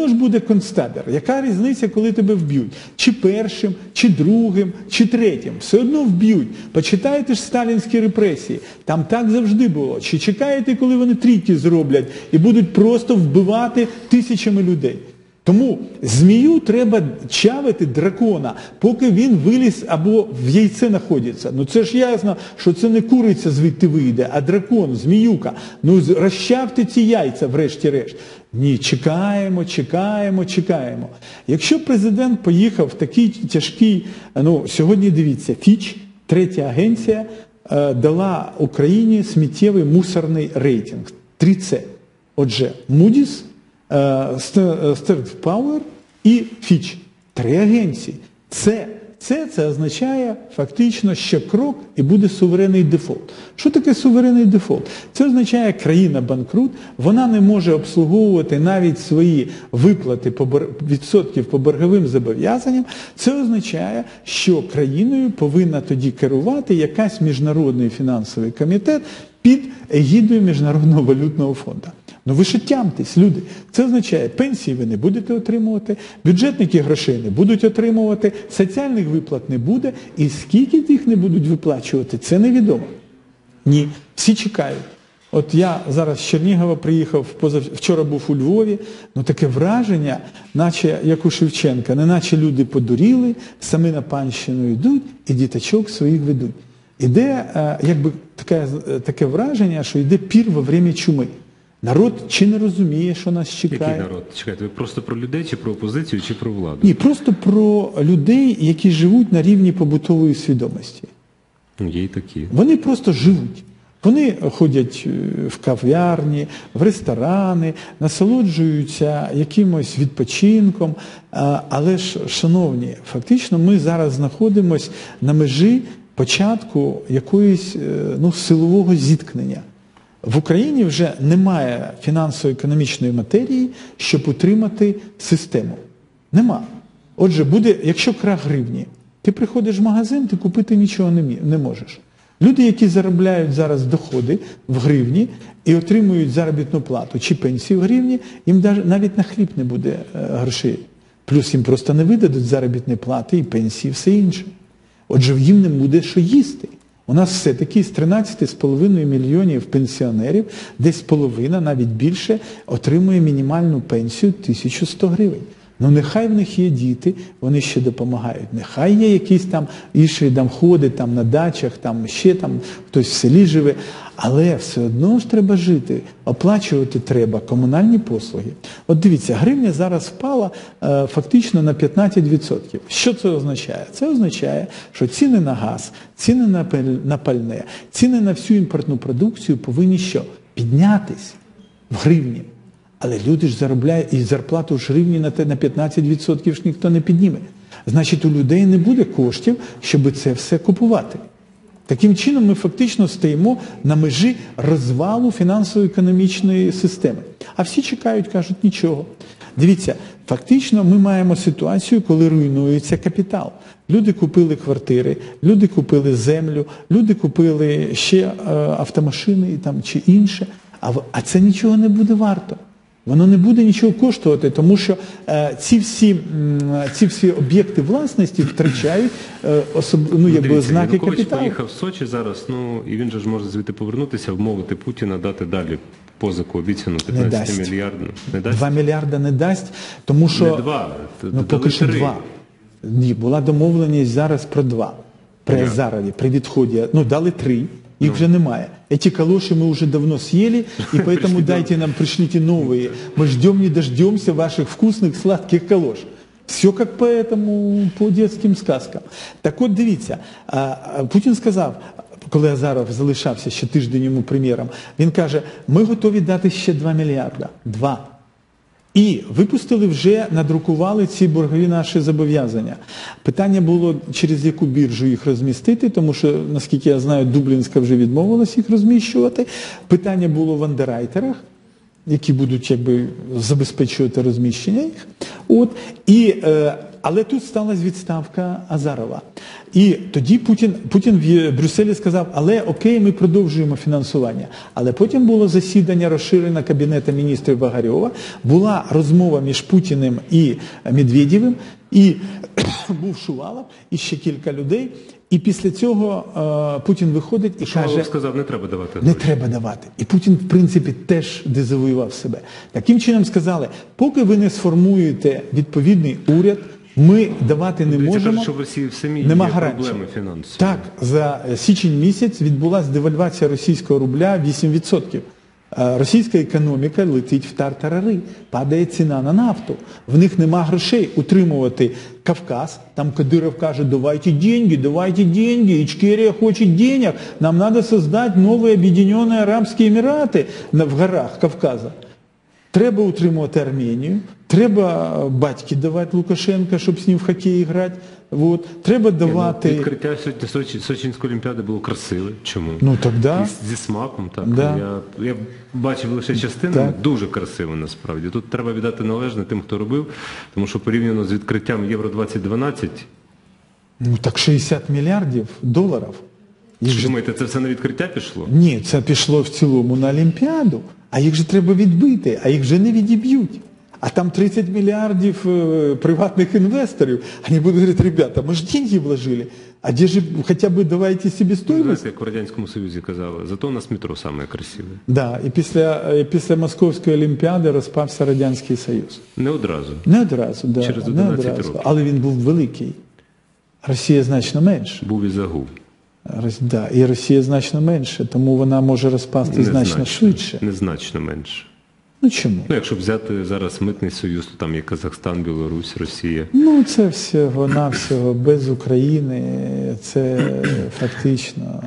одно ж буде концтабір. Яка різниця, коли тебе вб'ють? Чи першим, чи другим, чи третім? Все одно вб'ють. Почитайте ж сталінські репресії. Там так завжди було. Чи чекаєте, коли вони трійки зроблять і будуть просто вбивати тисячами людей? Тому змію треба чавити дракона, поки він виліз або в яйце знаходиться. Ну це ж ясно, що це не куриця звідти вийде, а дракон, зміюка. Ну розчавте ці яйця, врешті-решт. Ні, чекаємо, чекаємо, чекаємо. Якщо президент поїхав в такий тяжкий, ну сьогодні дивіться, Фіч, третя агенція, е, дала Україні сміттєвий мусорний рейтинг 3С. Отже, Moody's, е, Ст- е, Power і Fitch. Три агенції. Це, це, це означає фактично ще крок і буде суверенний дефолт. Що таке суверенний дефолт? Це означає країна банкрут, вона не може обслуговувати навіть свої виплати по відсотків по борговим зобов'язанням. Це означає, що країною повинна тоді керувати якась міжнародний фінансовий комітет під егідою Міжнародного валютного фонду. Ну ви ще тямтесь, люди. Це означає, пенсії ви не будете отримувати, бюджетники грошей не будуть отримувати, соціальних виплат не буде, і скільки їх не будуть виплачувати, це невідомо. Ні, всі чекають. От я зараз з Чернігова приїхав, позав... вчора був у Львові, ну таке враження, наче як у Шевченка, не наче люди подуріли, самі на панщину йдуть і діточок своїх ведуть. Іде е, якби таке, е, таке враження, що йде пір во время чуми. Народ чи не розуміє, що нас чекає. Який народ? Чекайте, ви просто про людей, чи про опозицію, чи про владу? Ні, просто про людей, які живуть на рівні побутової свідомості. Ну, Є й такі. Вони просто живуть. Вони ходять е, в кав'ярні, в ресторани, насолоджуються якимось відпочинком. Але ж, шановні, фактично ми зараз знаходимося на межі початку якоїсь е, ну, силового зіткнення. В Україні вже немає фінансово-економічної матерії, щоб утримати систему. Нема. Отже, буде, якщо крах гривні, ти приходиш в магазин, ти купити нічого не, не можеш. Люди, які заробляють зараз доходи в гривні і отримують заробітну плату чи пенсію в гривні, їм навіть на хліб не буде е, грошей. Плюс їм просто не видадуть заробітні плати і пенсії, і все інше. Отже, їм не буде що їсти. У нас все-таки з 13,5 мільйонів пенсіонерів, десь половина, навіть більше, отримує мінімальну пенсію 1100 гривень. Ну нехай в них є діти, вони ще допомагають. Нехай є якісь там інші там ходить там на дачах, там ще там хтось в селі живе. Але все одно ж треба жити, оплачувати треба комунальні послуги. От дивіться, гривня зараз впала е, фактично на 15%. Що це означає? Це означає, що ціни на газ, ціни на, паль- на пальне, ціни на всю імпортну продукцію повинні що? Піднятись в гривні. Але люди ж заробляють і зарплату ж гривні на 15% ж ніхто не підніме. Значить, у людей не буде коштів, щоб це все купувати. Таким чином, ми фактично стоїмо на межі розвалу фінансово-економічної системи. А всі чекають, кажуть, нічого. Дивіться, фактично ми маємо ситуацію, коли руйнується капітал. Люди купили квартири, люди купили землю, люди купили ще е, автомашини і там, чи інше, а це нічого не буде варто. Воно не буде нічого коштувати, тому що е, ці всі м, ці всі об'єкти власності втрачають е, особ, ну, ну якби Дивіться, ознаки Янукович капіталу. поїхав в Сочі зараз, ну і він же ж може звідти повернутися, вмовити Путіна дати далі позику обіцяну Не 15 мільярдів. Не дасть? 2 мільярда не дасть, тому що Не два. ну, поки що 2. Ні, була домовленість зараз про 2. При Понятно. При відході, ну дали 3. Их вже ну. немає. Эти калоши мы уже давно съели, и поэтому дайте нам, пришлите новые. Мы ждем, не дождемся ваших вкусных сладких калош. Все как по этому, по детським сказкам. Так от дивіться, Путін сказав, коли Азаров залишався ще тиждень йому прем'єром, він каже, ми готові дати ще 2 мільярда. Два. І випустили вже, надрукували ці боргові наші зобов'язання. Питання було, через яку біржу їх розмістити, тому що, наскільки я знаю, Дублінська вже відмовилась їх розміщувати. Питання було в андеррайтерах, які будуть якби забезпечувати розміщення їх. От. І е, але тут сталася відставка Азарова. І тоді Путін, Путін в Брюсселі сказав, але окей, ми продовжуємо фінансування. Але потім було засідання розширене Кабінету міністрів Багарьова, була розмова між Путіним і Медведєвим, і був Шувалов, і ще кілька людей. І після цього е, Путін виходить і Шувалов каже, сказав, не треба давати не гроші. треба давати. І Путін, в принципі, теж дезавоював себе. Таким чином сказали, поки ви не сформуєте відповідний уряд, ми давати не Дивіться, можемо. кажуть, що в Росії в самій Нема є гарантій. проблеми фінансові. Так, за січень місяць відбулася девальвація російського рубля 8%. Е, Російська економіка летить в тартарари, падає ціна на нафту. В них нема грошей утримувати Кавказ. Там Кадиров каже, давайте деньги, давайте деньги, Ичкерия хочет денег, нам надо создать новые объединенные Арабские Эмираты на- в горах Кавказа. Треба утримувати Арменію, треба батьки давати Лукашенка, щоб з ним в хокей грати. От. Треба Ну. Відкриття сьогодні Сочі, Сочинської олімпіади було красиве. Чому? Ну тогда І зі смаком, так. Да. Я, я бачив лише частину, Так. дуже красиво насправді. Тут треба віддати належне тим, хто робив, тому що порівняно з відкриттям Євро 2012, ну так 60 мільярдів доларів. Їх же... думаєте, це все на відкриття пішло? Ні, це пішло в цілому на Олімпіаду, а їх же треба відбити, а їх же не відіб'ють. А там 30 мільярдів е, приватних інвесторів. Вони будуть говорити, ребята, ми ж деньги вложили, а де ж хоча б давайте себестоимость. знаєте, як в Радянському Союзі казали, зато у нас метро саме красиве. Да, і після, і після Московської Олімпіади розпався Радянський Союз. Не одразу. Не одразу, да, Через не 11 одразу. років. але він був великий. Росія значно менше. Був і загув. Рос- Да, і Росія значно менше, тому вона може розпасти значно швидше. Незначно менше. Ну чому? Ну, якщо взяти зараз митний союз, то там є Казахстан, Білорусь, Росія. Ну, це всього навсього без України. Це фактично.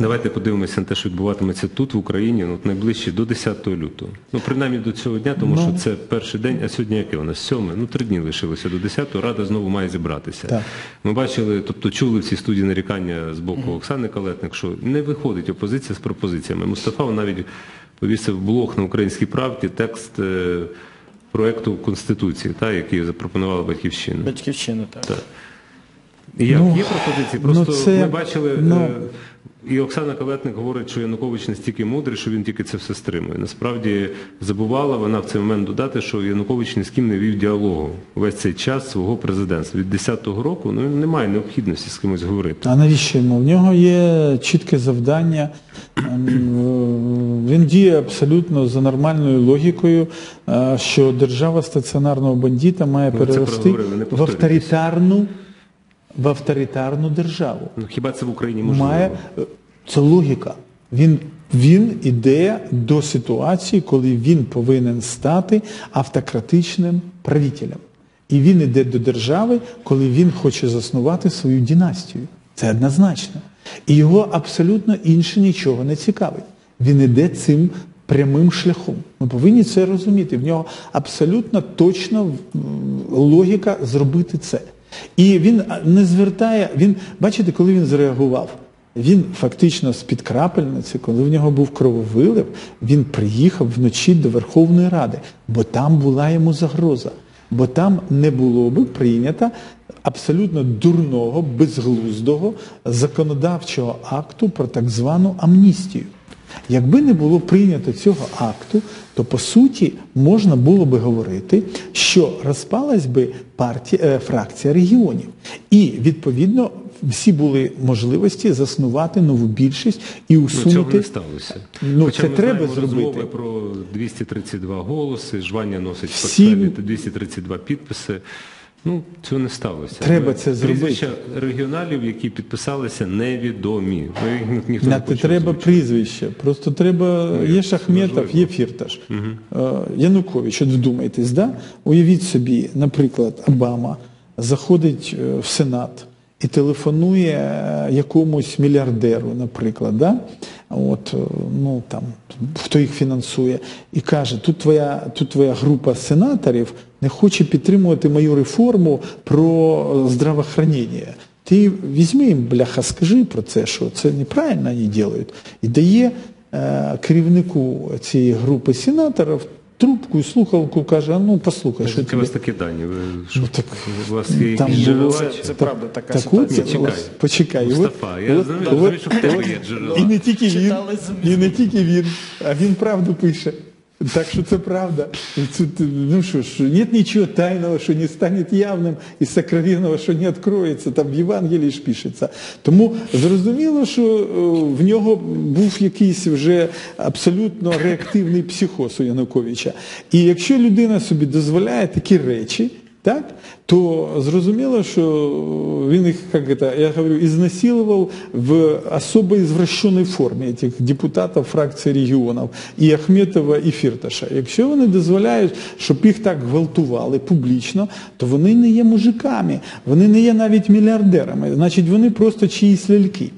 Давайте подивимося на те, що відбуватиметься тут, в Україні, ну, найближче до 10 лютого. Ну, принаймні до цього дня, тому що це перший день, а сьогодні яке у нас? Сьоме, ну три дні лишилося до 10-го, Рада знову має зібратися. Так. Ми бачили, тобто чули в цій студії нарікання з боку Оксани Калетник, що не виходить опозиція з пропозиціями. Мустафа навіть повісив блог на українській правді текст е, проекту Конституції, та, який запропонувала Батьківщина. Батьківщина, так. І Як Ну, є пропозиції? ну, Просто це, ми бачили, ну- е, і Оксана Калетник говорить, що Янукович настільки мудрий, що він тільки це все стримує. Насправді забувала вона в цей момент додати, що Янукович ні з ким не вів діалогу весь цей час свого президентства. Від 10-го року ну, немає необхідності з кимось говорити. А навіщо йому? В нього є чітке завдання. Він діє абсолютно за нормальною логікою, е, що держава стаціонарного бандита має Ну, перерости в авторитарну, в авторитарну державу. Ну, хіба це в Україні можливо? має це логіка. Він, він іде до ситуації, коли він повинен стати автократичним правителем. І він іде до держави, коли він хоче заснувати свою династію. Це однозначно. І його абсолютно інше нічого не цікавить. Він іде цим прямим шляхом. Ми повинні це розуміти. В нього абсолютно точно м, логіка зробити це. І він не звертає, він, бачите, коли він зреагував, він фактично з-під крапельниці, коли в нього був крововилив, він приїхав вночі до Верховної Ради, бо там була йому загроза. Бо там не було би прийнято абсолютно дурного, безглуздого законодавчого акту про так звану амністію. Якби не було прийнято цього акту, то по суті можна було би говорити, що розпалась би партія, е, фракція регіонів. І відповідно всі були можливості заснувати нову більшість і Ну, цього усунути. не сталося. Ну, Хоча це ми треба знаємо зробити. розмови про 232 голоси, жвання носить в Всі- 232 підписи. Ну, цього не сталося. Треба це зробити. Прізвища регіоналів, які підписалися, невідомі. Ну, ніхто не Знати треба звучати. прізвище. Просто треба. Ну, є Шахметов, є Фірташ. Угу. Янукович, от вдумайтесь, да? уявіть собі, наприклад, Обама заходить е, в Сенат і телефонує е, якомусь мільярдеру, наприклад, да? От, е, ну, там, хто їх фінансує, і каже, тут твоя, тут твоя група сенаторів не хоче підтримувати мою реформу про здравоохранення. Ти візьми їм, бляха, скажи про це, що це неправильно вони роблять. І дає е, керівнику цієї групи сенаторів трубку і слухавку, каже, а ну послухай, що Звідки у вас такі дані? Ви, що, Ну, так, у вас є там якісь було- Це, це правда така Так ситуація. от, Чекай. почекай. от- Мустафа, я от- знаю, от- розумію, що в тебе є джерела. І не тільки він, і не тільки він, а він правду пише. Так що це правда. Тут, ну що ж, нет нічого тайного, що не стане явним, і сокровенного, що не відкроється. Там в Євангелії ж пишеться. Тому зрозуміло, що е, в нього був якийсь вже абсолютно реактивний психоз у Януковича. І якщо людина собі дозволяє такі речі, так, то зрозуміло, що він їх, як це, я говорю, ізнасилував в особо извращенной формі цих депутатів фракції регіонів і Ахметова, і Фірташа. Якщо вони дозволяють, щоб їх так гвалтували публічно, то вони не є мужиками, вони не є навіть мільярдерами, значить вони просто чиїсь ляльки.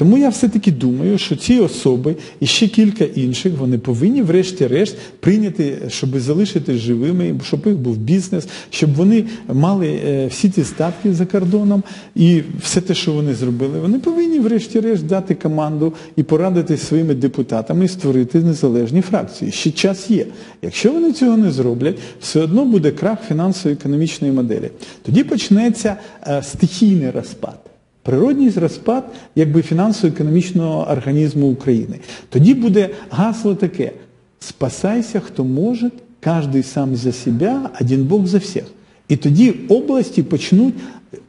Тому я все-таки думаю, що ці особи і ще кілька інших вони повинні, врешті-решт, прийняти, щоб залишити живими, щоб їх був бізнес, щоб вони мали е, всі ті статки за кордоном і все те, що вони зробили, вони повинні, врешті-решт, дати команду і порадити своїми депутатами і створити незалежні фракції. Ще час є. Якщо вони цього не зроблять, все одно буде крах фінансово-економічної моделі. Тоді почнеться е, стихійний розпад. Природній розпад якби фінансово-економічного організму України. Тоді буде гасло таке: спасайся, хто може, кожен сам за себе, один Бог за всіх. І тоді області почнуть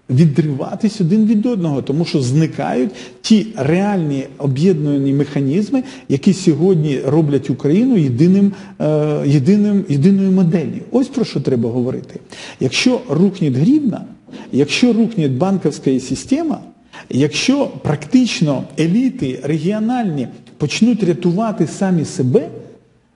відриватись один від одного, тому що зникають ті реальні об'єднані механізми, які сьогодні роблять Україну єдиним, е, єдиним, єдиною моделлю. Ось про що треба говорити. Якщо рухне гривна, якщо рухне банківська система, якщо практично еліти регіональні почнуть рятувати самі себе,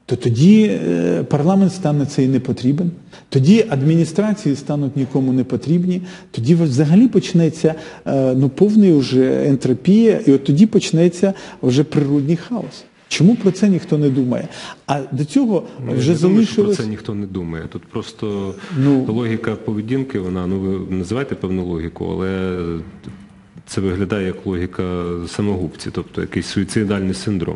то тоді е, парламент стане цей не потрібен, тоді адміністрації стануть нікому не потрібні, тоді взагалі почнеться е, ну, вже ентропія, і от тоді почнеться вже природний хаос. Чому про це ніхто не думає? А до цього Ну, я вже думаю, що залишилось. про це ніхто не думає. Тут просто Ну. логіка поведінки, вона, ну ви називаєте певну логіку, але це виглядає як логіка самогубці, тобто якийсь суїцидальний синдром.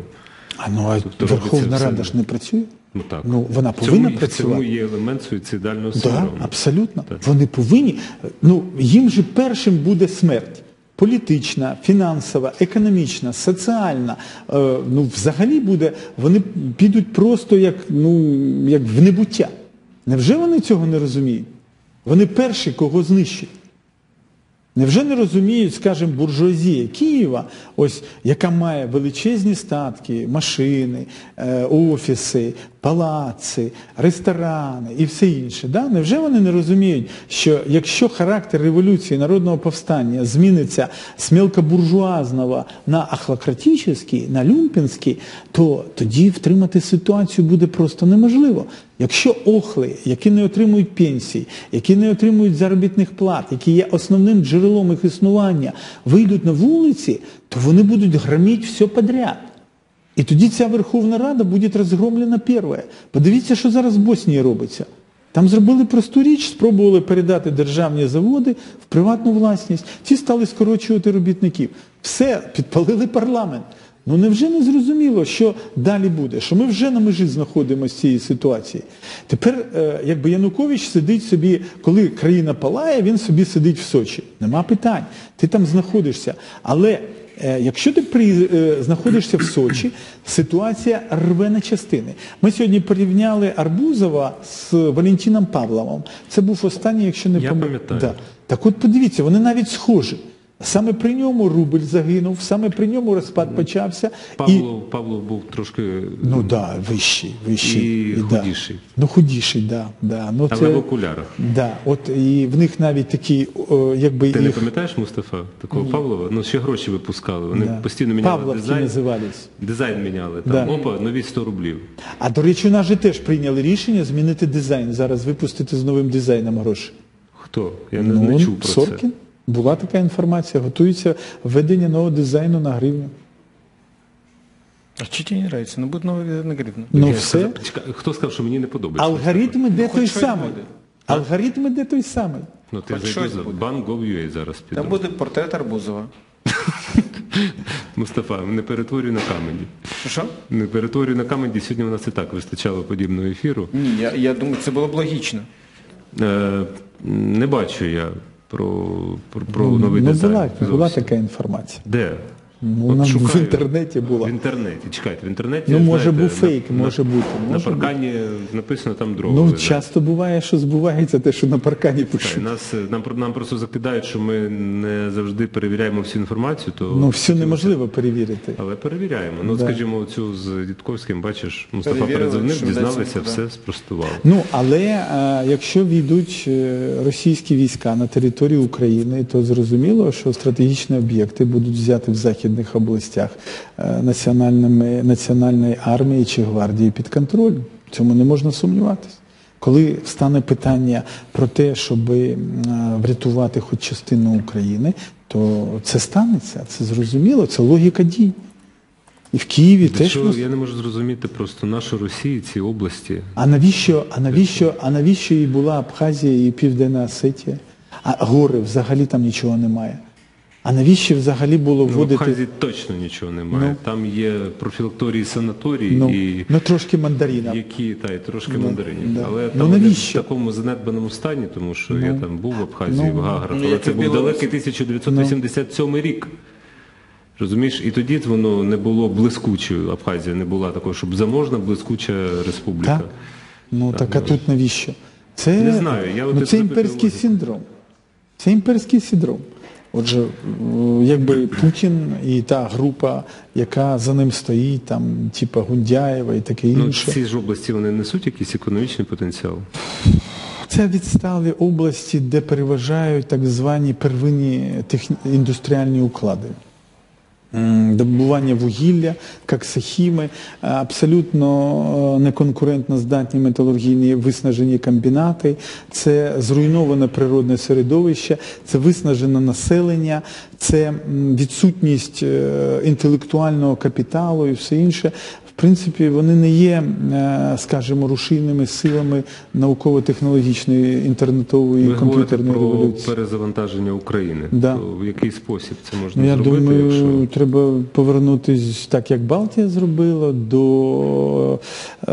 А ну а Тобто Верховна. Рада ж не працює? Ну так. Ну, вона В цьому- працювати. цьому є елемент суїцидального синдрому. абсолютно. Так. Вони повинні. Ну, їм же першим буде смерть. Політична, фінансова, економічна, соціальна. Е, ну, взагалі буде, вони підуть просто як, ну, як в небуття. Невже вони цього не розуміють? Вони перші, кого знищать. Невже не розуміють, скажімо, буржуазія Києва, ось яка має величезні статки, машини, е, офіси, палаци, ресторани і все інше? Да? Невже вони не розуміють, що якщо характер революції народного повстання зміниться з мелкобуржуазного на ахлократичний, на люмпінський, то тоді втримати ситуацію буде просто неможливо. Якщо охли, які не отримують пенсій, які не отримують заробітних плат, які є основним джерелом їх існування, вийдуть на вулиці, то вони будуть громити все подряд. І тоді ця Верховна Рада буде розгромлена перша. Подивіться, що зараз в Боснії робиться. Там зробили просту річ, спробували передати державні заводи в приватну власність. Ті стали скорочувати робітників. Все, підпалили парламент. Ну невже не зрозуміло, що далі буде? Що ми вже на межі знаходимося з цієї ситуації. Тепер, е, якби Янукович сидить собі, коли країна палає, він собі сидить в Сочі. Нема питань. Ти там знаходишся. Але якщо ти при, е, знаходишся в Сочі, ситуація рве на частини. Ми сьогодні порівняли Арбузова з Валентином Павловим. Це був останній, якщо не Я пам'ятаю. Да. Так от подивіться, вони навіть схожі. Саме при ньому рубль загинув, саме при ньому розпад почався. І, Павло, Павло був трошки ну да, вищий, вищий. І да. худіший. Ну худіший, да, да. Ну, але це, в окулярах. да, от і в них навіть такі, о, якби Ти не пам'ятаєш Мустафа? Такого Павлова? Ну ще гроші випускали. Вони да, постійно міняли Павловки дизайн. називались. Дизайн міняли. Там Да. опа, нові 100 рублів. А до речі, у нас же теж прийняли рішення змінити дизайн. Зараз випустити з новим дизайном гроші. Хто? Я не, ну, не чув про Соркін. це. Була така інформація. Готується введення нового дизайну на гривню. А что тебе не нравится? Ну, будет новый на гривну. Ну Я все. сказав, Хто сказав, що мені не подобається? Алгоритм іде хоч той самий. буде. Алгоритм іде той самий. Ну, ти зайди за буде. банк.gov.ua зараз піду. Там будет портрет Арбузова. Мустафа, не перетворюй на камені. Що? Не перетворюй на камені, сьогодні у нас і так вистачало подібного ефіру. Ні, я, я думаю, це було б логічно. Е, не бачу я про, про, про нові новий ну, дизайн. була, була така інформація. Де? Ну, От вона в інтернеті була. В інтернеті, чекайте, в інтернеті. Ну, може, знаєте, був фейк, на, може бути, На може паркані написано там дрова. Ну, часто буває, що збувається те, що на паркані Так, нас, нам, нам просто закидають, що ми не завжди перевіряємо всю інформацію. То Ну, всю неможливо перевірити. Але перевіряємо. Ну, Да. скажімо, цю з Дідковським, бачиш, Мустафа передзвонив, дізналися, да. все спростував. Ну, але е, якщо війдуть е, російські війська на територію України, то зрозуміло, що стратегічні об'єкти будуть взяти в західних областях е, національними, національної армії чи гвардії під контроль. В цьому не можна сумніватися. Коли стане питання про те, щоб е, врятувати хоч частину України, то це станеться. Це зрозуміло, це логіка дій. І в Києві Для теж чого, я не можу зрозуміти просто нашу Росію, ці області. а навіщо, а навіщо, а навіщо і була Абхазія і Південна Осетія? А гори взагалі там нічого немає. А навіщо взагалі було Ну, в вводити Абхазії точно нічого немає. Ну. Там є профілакторії санаторії ну, і ну трошки мандарина? які та й трошки Ну, мандаринів. да. Але Ну, там в такому занедбаному стані, тому що я там був в Абхазії, ну, в Гаграх, ну, але це був далекий 1987 рік. Розумієш, і тоді воно не було блискучою. Абхазія не була такою, щоб заможна, блискуча республіка. Так? Ну так а тут навіщо? Це, Не знаю, я ну, це імперський синдром. Це імперський синдром. Отже, е, якби Путін і та група, яка за ним стоїть, там, типа Гундяєва і таке Ну, інше. ці ж області вони несуть якийсь економічний потенціал. Це відсталі області, де переважають так звані первинні техні... індустріальні уклади. Добування вугілля, коксахіми, е, абсолютно е, неконкурентно здатні металургійні виснажені комбінати, це зруйноване природне середовище, це виснажене населення, це відсутність е, інтелектуального капіталу і все інше. В принципі, вони не є, скажімо, рушійними силами науково-технологічної інтернетової Ви говорите комп'ютерної про революції. перезавантаження України. Да. То в який спосіб це можна Ну, я зробити, думаю, якщо треба повернутися так, як Балтія зробила, до е,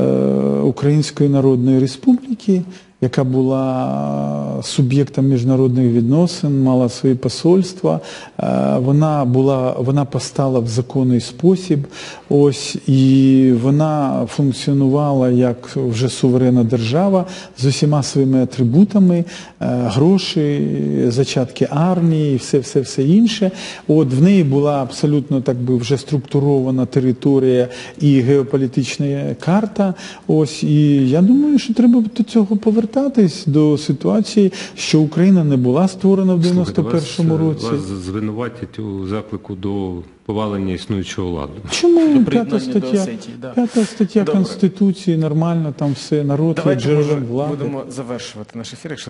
Української Народної Республіки, яка була суб'єктом міжнародних відносин, мала свої посольства. Е, вона була, вона постала в законний спосіб. Ось і вона функціонувала як вже суверенна держава з усіма своїми атрибутами, е, гроші, зачатки армії, все, все, все інше. От в неї була абсолютно так би вже структурована територія і геополітична карта. Ось і я думаю, що треба до цього повертатись до ситуації, що Україна не була створена в 91-му році. Вас звинуватять у заклику до повалення існуючого ладу. Чому п'ята стаття, п'ята стаття Конституції, нормально, там все, народ є Давайте джерелом влади. будемо завершувати наш ефір. Якщо